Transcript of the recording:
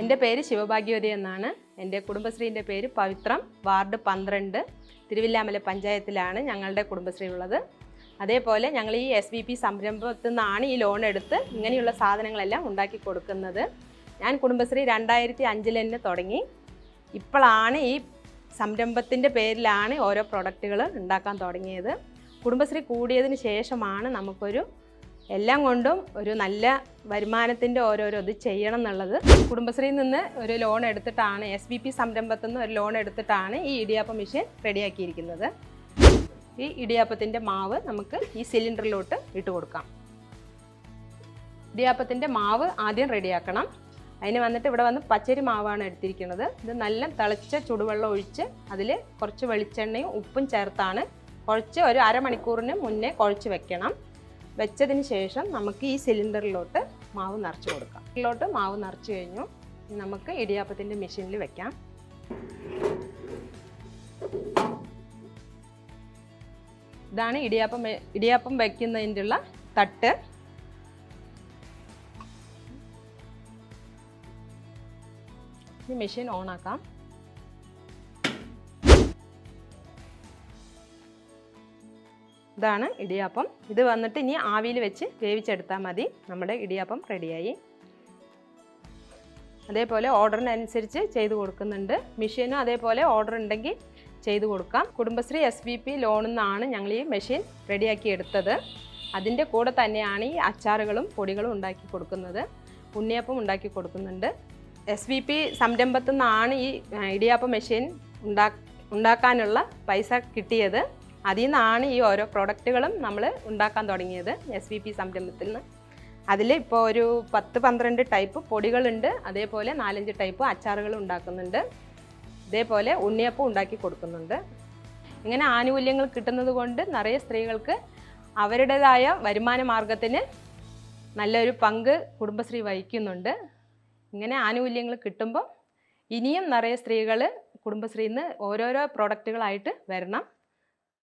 എന്റെ പേര് ശിവഭാഗ്യവതി എന്നാണ്. എന്റെ കുടുംബശ്രീന്റെ പേര് പവിത്രം. വാർഡ് പന്ത്രണ്ട്. തിരുവില്ലാമല പഞ്ചായത്തിലാണ് ഞങ്ങളുടെ കുടുംബശ്രീ ഉള്ളത്. അതേപോലെ ഞങ്ങൾ ഈ എസ് വി പി സംരംഭത്തിൽ നിന്നാണ് ഈ ലോൺ എടുത്ത് ഇങ്ങനെയുള്ള സാധനങ്ങളെല്ലാം ഉണ്ടാക്കി കൊടുക്കുന്നത്. ഞാൻ കുടുംബശ്രീ രണ്ടായിരത്തി അഞ്ചിൽ തന്നെ തുടങ്ങി. ഇപ്പോഴാണ് ഈ സംരംഭത്തിന്റെ പേരിലാണ് ഓരോ പ്രൊഡക്റ്റുകൾ ഉണ്ടാക്കാൻ തുടങ്ങിയത്. കുടുംബശ്രീ കൂടിയതിന് ശേഷമാണ് നമുക്കൊരു എല്ലാം കൊണ്ടും ഒരു നല്ല വരുമാനത്തിന്റെ ഓരോരോ ഇത് ചെയ്യണം എന്നുള്ളത്. കുടുംബശ്രീയിൽ നിന്ന് ഒരു ലോൺ എടുത്തിട്ടാണ് എസ് ബി പി സംരംഭത്തിൽ നിന്ന് ഒരു ലോൺ എടുത്തിട്ടാണ് ഈ ഇടിയാപ്പ മെഷീൻ റെഡിയാക്കിയിരിക്കുന്നത്. ഈ ഇടിയാപ്പത്തിന്റെ മാവ് നമുക്ക് ഈ സിലിണ്ടറിലോട്ട് ഇട്ട് കൊടുക്കാം. ഇടിയാപ്പത്തിന്റെ മാവ് ആദ്യം റെഡിയാക്കണം. അതിന് വന്നിട്ട് ഇവിടെ വന്ന് പച്ചരി മാവാണ് എടുത്തിരിക്കുന്നത്. ഇത് നല്ല തിളച്ച ചുടുവെള്ളം ഒഴിച്ച് അതിൽ കുറച്ച് വെളിച്ചെണ്ണയും ഉപ്പും ചേർത്താണ്. കുഴച്ച് ഒരു അരമണിക്കൂറിന് മുന്നേ കുഴച്ച് വെക്കണം. വെച്ചതിന് ശേഷം നമുക്ക് ഈ സിലിണ്ടറിലോട്ട് മാവ് നിറച്ച് കൊടുക്കാം. ഇതിലോട്ട് മാവ് നിറച്ച് കഴിഞ്ഞു. നമുക്ക് ഇടിയാപ്പത്തിന്റെ മെഷീനിൽ വെക്കാം. ഇതാണ് ഇടിയാപ്പം ഇടിയാപ്പം വയ്ക്കുന്നതിന്റെ ഉള്ള തട്ട് മെഷീൻ ഓണാക്കാം. ഇതാണ് ഇടിയാപ്പം. ഇത് വന്നിട്ട് ഇനി ആവിയിൽ വെച്ച് വേവിച്ചെടുത്താൽ മതി. നമ്മുടെ ഇടിയാപ്പം റെഡിയായി. അതേപോലെ ഓർഡറിനനുസരിച്ച് ചെയ്ത് കൊടുക്കുന്നുണ്ട്. മെഷീനും അതേപോലെ ഓർഡർ ഉണ്ടെങ്കിൽ ചെയ്തു കൊടുക്കാം. കുടുംബശ്രീ എസ് ബി പി ലോണിൽ നിന്നാണ് ഞങ്ങൾ ഈ മെഷീൻ റെഡിയാക്കി എടുത്തത്. അതിന്റെ കൂടെ തന്നെയാണ് ഈ അച്ചാറുകളും പൊടികളും ഉണ്ടാക്കി കൊടുക്കുന്നത്. ഉണ്ണിയപ്പം ഉണ്ടാക്കി കൊടുക്കുന്നുണ്ട്. എസ് വി പി സംരംഭത്തു നിന്നാണ് ഈ ഇടിയാപ്പം മെഷീൻ ഉണ്ടാ ഉണ്ടാക്കാനുള്ള പൈസ കിട്ടിയത്. അതിൽ നിന്നാണ് ഈ ഓരോ പ്രോഡക്റ്റുകളും നമ്മൾ ഉണ്ടാക്കാൻ തുടങ്ങിയത് എസ് വി പി സംരംഭത്തിൽ നിന്ന്. അതിൽ ഇപ്പോൾ ഒരു പത്ത് പന്ത്രണ്ട് ടൈപ്പ് പൊടികളുണ്ട്. അതേപോലെ നാലഞ്ച് ടൈപ്പ് അച്ചാറുകൾ ഉണ്ടാക്കുന്നുണ്ട്. ഇതേപോലെ ഉണ്ണിയപ്പം ഉണ്ടാക്കി കൊടുക്കുന്നുണ്ട്. ഇങ്ങനെ ആനുകൂല്യങ്ങൾ കിട്ടുന്നത് കൊണ്ട് നിറയെ സ്ത്രീകൾക്ക് അവരുടേതായ വരുമാന മാർഗത്തിന് നല്ലൊരു പങ്ക് കുടുംബശ്രീ വഹിക്കുന്നുണ്ട്. ഇങ്ങനെ ആനുകൂല്യങ്ങൾ കിട്ടുമ്പോൾ ഇനിയും നിറയെ സ്ത്രീകൾ കുടുംബശ്രീയിൽ നിന്ന് ഓരോരോ പ്രോഡക്റ്റുകളായിട്ട് വരണം.